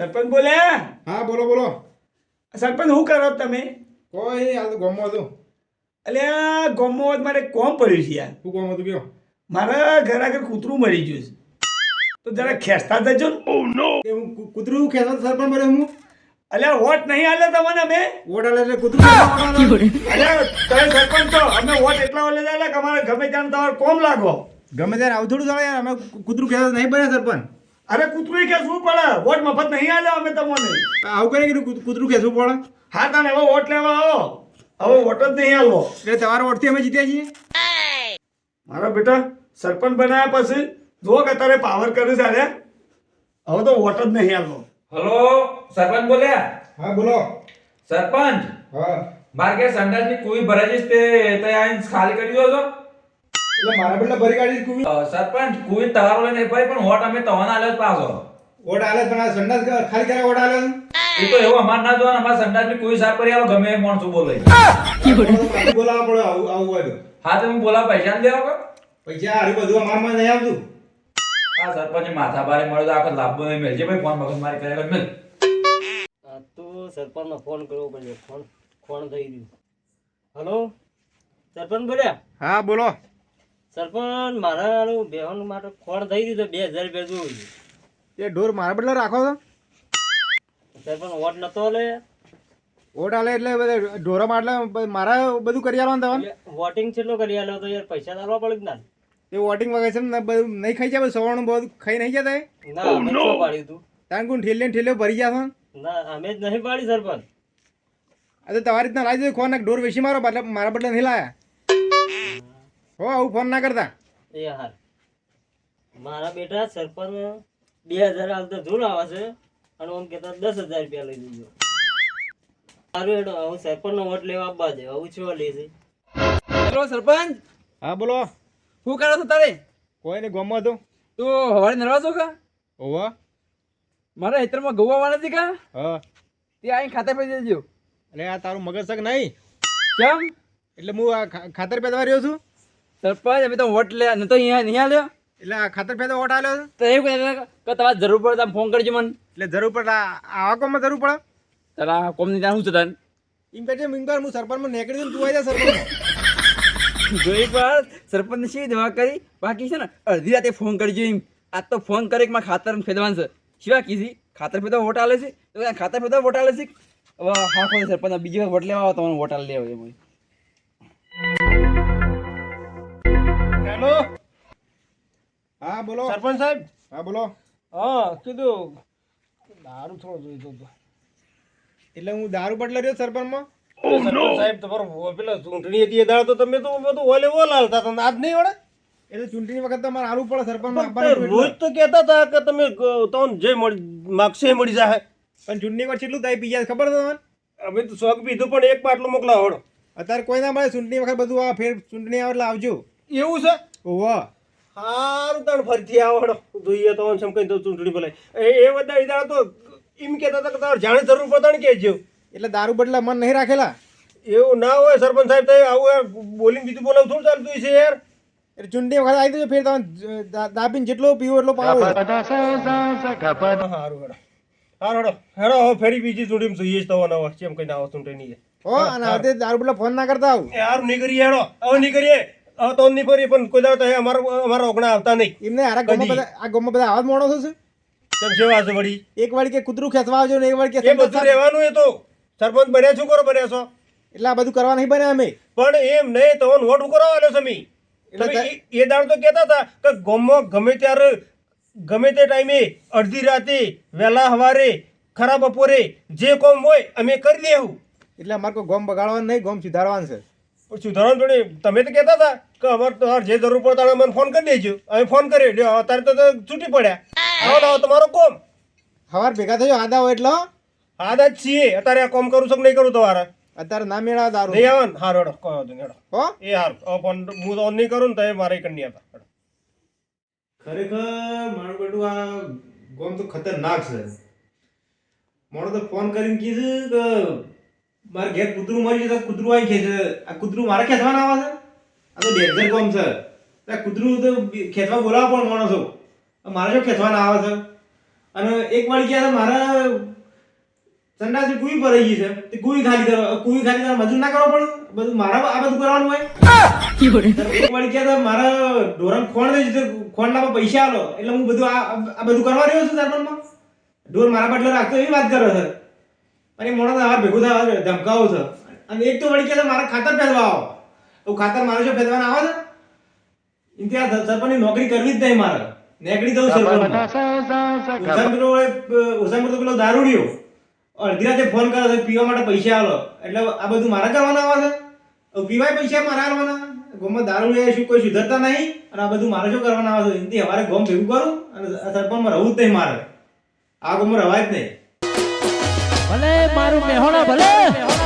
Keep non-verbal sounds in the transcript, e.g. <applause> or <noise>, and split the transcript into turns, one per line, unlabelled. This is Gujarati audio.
સરપંચ બોલ્યા
હા બોલો બોલો.
સરપંચ શું કરો છો તમે?
કોઈ હાલ તો ગમો હતું.
અલ્યા ગોમમાં મારે કોમ પડ્યું છે યાર.
શું ગમો હતું કયો?
મારા ઘર આગળ કૂતરું મરી ગયું છે. તો જરા ખેંચતા જજો ને.
એ હું કૂતરું ખેંચતા તો સરપંચ મળ્યો હું?
અલ્યા વોટ નહીં આલે તમને અમે?
વોટ આલે એટલે કૂતરું <laughs>
અલ્યા તમે સરપંચ છો અમે વોટ એટલા ઓલે આલે કે અમારે ગમે ત્યાં તમારે કોમ લાગો.
ગમે ત્યારે આવું થોડું ચાલે યાર અમે કૂતરું ખેંચતા નહીં બને સરપંચ.
અરે કૂતરું ખેંચવું પડે. વોટ મફત નહીં આલે અમે તમને.
આવું કરે કીધું કૂત- કૂતરું ખેંચવું પડે?
હા તને હવે વોટ લેવા આવો. હવે વોટ જ નહીં આલવો
એટલે તમારા વોટથી અમે જીત્યા છીએ?
મારા બેટા સરપંચ બનાવ્યા પછી જો કે તારે પાવર કરે છે હવે તો વોટ જ નહીં આલવો
હલો સરપંચ બોલ્યા?
હા બોલો.
સરપંચ?
હા.
મારે કે સંડાસની કોઈ ભરાઈ જઈશ તે તે આઈને ખાલી કરી દો છો.
એટલે મારા બદલે ભરી કાઢી કુવી.
સરપંચ કુવી તમારો લઈને ભાઈ પણ વોટ અમે તવાના આલ્યો જ પાછો.
વોટ આલે પણ આ સંડાસ ખાલી કરે વોટ આલે
એ તો એવો અમારે ના જોવાનું સંડાસની કુવી સાફ કરી આવો ગમે એ માણસો બોલે.
પાછું બોલાવવા પડે આવું આવું હોય
હા તો હું બોલાવ પૈસા ને દેવો
પૈસા હારી બધું અમારમાં નહીં આવતું.
આ સરપંચ માથા બારે મળ્યો તો આખો લાભ નહીં મેળજે. ભાઈ ફોન મગજ મારી કરે મેલ
તો સરપંચ નો ફોન કરવો પડશે ફોન ફોન થઈ ગયું. હલો? સરપંચ બોલ્યા?
હા બોલો.
સરપંચ મારા બેહન માટે ફોન થઈ દીધો બે હજાર રૂપિયા જોયું
એ ઢોર મારા બદલે રાખો છો
સરપંચ વોટ નતો લે
વોટ આલે એટલે બધા ઢોરામાં એટલે મારા બધું કરી આલવાનું તમારે
વોટિંગ છેલ્લો કરી આલો તો યાર પૈસા આલવા પડે ના.
એ વોટિંગ વગર છે ને બધું નહીં ખાઈ જાય સવારનું બધું ખાઈ નહીં જતા
ના અમે શું પાડ્યું તું?
તાન કોણ ઠેલે ઠેલે ભરી ગયા
ના અમે જ નહીં પાડી સરપંચ.
અરે તમારી રીતના લાવી દીધું ફોન ઢોર વેચી મારો મારા બદલે નહીં લાયા. હો આવું ફોન ના કરતા?
એ હાર મારા બેટા સરપંચ બે હજાર હાલ તો જોર આવે છે અને ઓમ કેતા દસ હજાર રૂપિયા લઈ લીધો. સારું હેડો હું સરપંચનો વોટ લેવા આવવા દે આવું છું લે છે.
હેલો સરપંચ.
હા બોલો.
શું કરો છો તારે?
કોઈ નહીં ગમો તો
તું હવારે નરવા છો કા?
ઓવા
મારા હેતરમાં ગૌવા વાળા નથી કા?
હા.
તે અહીં ખાતર પડી દેજો
એટલે આ તારું મગજ શક નહીં.
કેમ
એટલે હું આ ખા- ખાતર પેદવા રહ્યો છું?
સરપંચ અમે તો વોટ લે ન તો અહીંયા નહીં આલ્યો?
એટલે આ ખાતર પેદા વોટ આલ્યો
તો એવું કહે કે તમારે જરૂર પડે તમે ફોન કરજો મને.
એટલે જરૂર પડે આ- આવા કોમમાં જરૂર પડે?
તારા કોમની ત્યાં શું છે તને
એમ કહે છે મિંગર હું સરપંચમાં નીકળી દઉં તું આવી જા સરપંચ.
જોઈ પર સરપંચને શી દવા કરી? બાકી છે ને અડધી રાતે ફોન કરજો એમ. આ તો ફોન કરે કે મારે ખાતર ફેદવાનું છે. શિવા કીધી ખાતર ફેદવા વોટ આલે છે? તો ખાતર ફેદવા વોટ આલે છે? હવે હા ખોલે સરપંચ બીજી વાર વોટ લેવા આવો તમને વોટ આલે લેવો એમ
હા બોલો.
સરપંચ સાહેબ?
હા બોલો.
હા કીધું. દારૂ થોડો જોઈતો હતો
એટલે હું દારૂ બદલા રહ્યો સરપંચમાં?
સાહેબ તમારો પેલા ચૂંટણી હતી એ દાડો તો તમે તો બધું ઓલે ઓલ હાલતા હતા આજ નહીં વળે?
એટલે ચૂંટણી વખત તમારે હારું પડે સરપંચમાં
રોજ તો કહેતા હતા કે તમે તમને જે મળી માગશે એ મળી જાય
પણ ચૂંટણી વખત કેટલું થાય પી જાય ખબર તમને?
અમે તો શોખ પીધું પણ એક પાટલો મોકલાવો હોડો
અત્યારે કોઈ ના મળે ચૂંટણી વખત બધું આ ફેર ચૂંટણી આવે એટલે આવજો.
એવું છે?
ઓવા
સારું તાણ ફરીથી આવડો. જોઈએ તો સમ કઈ તો ચૂંટણી બોલાય એ એ બધા એ તો એમ કહેતા હતા કે તમારે જાણે જરૂર પડતા ને કહેજો.
એટલે દારૂ બદલા મન નહીં રાખેલા?
એવું ના હોય સરપંચ સાહેબ તો આવું યાર બોલીને બીજું બોલાવું થોડું ચાલતું હશે યાર.
એટલે ચૂંટણી વખત આવી દેજો ફેર તમે દાબીને જેટલો પીવો એટલો પાવો
સારું હેડો. સારું હેડો. હવે ફેરી બીજી ચૂંટણી જોઈએ તો નવા. કેમ કઈ આવો ચૂંટણી નહીં
હો અને હવે દારૂ બદલા ફોન ના કરતા આવું.
હારું નહીં કરીએ હેડો. હવે નહીં કરીએ હવે તો નહીં ફરીએ પણ કોઈ દાડો તો અમારો અમારા ઓગણા આવતા નહીં.
એમને આ
ગમો.
બધા આ ગમો બધા આવા મોણો છે
કેમ સેવા છે વળી?
એક વાળી કે કૂતરું ખેંચવા આવજો ને એક વાળી કે
એ બધું રહેવાનું એ તો. સરપંચ બન્યા છો કરો બન્યા છો?
એટલે આ બધું કરવા નહીં બને અમે.
પણ એમ નહીં તો વોટ ઉકરો આવ્યો મી.
એટલે
એ- દાણ દાડો તો કહેતા હતા કે ગમો ગમે ત્યારે ગમે તે ટાઈમે અડધી રાતે વહેલા સવારે ખરા બપોરે જે કોમ હોય અમે કરી દેવું
એટલે અમારે કોઈ ગોમ બગાડવાનું નહીં ગોમ સુધારવાનું છે.
પણ સુધારવાનું થોડી તમે તો કહેતા હતા કે અમારે તમારે જે જરૂર પડે તારે મને ફોન કરી દેજો. અમે ફોન કર્યો. લ્યો અત્યારે તો તો છૂટી પડ્યા. આવો લાવો તમારો કોમ.
હવાર ભેગા થયો આદા હોય એટલે.
હા જ છીએ. અત્યારે આ કોમ કરું છું કે નહીં કરું તમારે?
અત્યારે ના મેળા દારૂ.
નહીં આવે ને? હારો હેડો કહો નહીં હેડો.
હો?
એ હાર. ફોન હું તો ઓન નહીં કરું ને તો એ મારે કરી નહીં હતા
ખરેખર મારું બેટું આ ગોમ તો ખતરનાક છે. મોડો તો ફોન કરીને કીધું કે મારે ઘેર કૂતરું મરી તો કૂતરું આવી ખેંચે. આ કૂતરું મારે ખેંચવાના આવે છે? આ તો ડેન્જર કોમ છે. આ કૂતરું તો ખેંચવા બોલાવો પણ માણસો. મારે શું ખેંચવાના આવે છે? અને એક વાર ગયા મારા સંડાસની કુઈ ભરાઈ ગઈ છે. તે કુઈ ખાલી કરો કુઈ ખાલી કરવા મજૂર ના કરવો પડે બધું મારા આ બધું કરવાનું હોય? એક વાર ગયા મારા ઢોરણ ખોણ દઈ ખોણ ના પૈસા આલો. એટલે હું બધું આ બધું કરવા રહ્યો છું, સરપંચમાં. ઢોર મારા બદલે રાખતો એવી વાત કરો છે. અને મોણા આવા ભેગું થવા ધમકાવો છે. અને એક તો વળી કે મારા ખાતર ફેરવા આવો તો ખાતર મારે શું ફેરવાના આવે છે? આ સરપંચની નોકરી કરવી જ નહીં મારે. નેકડી દઉં સરપંચ પેલો તો પેલો દારૂડિયો અડધી રાતે ફોન કરે છે પીવા માટે પૈસા આલો. એટલે આ બધું મારા કરવાના આવે છે? પીવાય પૈસા મારા આવવાના ગોમમાં દારૂ લે શું કોઈ સુધરતા નહીં? અને આ બધું મારે શું કરવાના આવે છે? અમારે ગોમ ભેગું કરું અને સરપંચમાં રહું જ નહીં મારે. આ ગોમમાં રવાય જ નહીં.
ભલે મારું મેહોણા ભલે.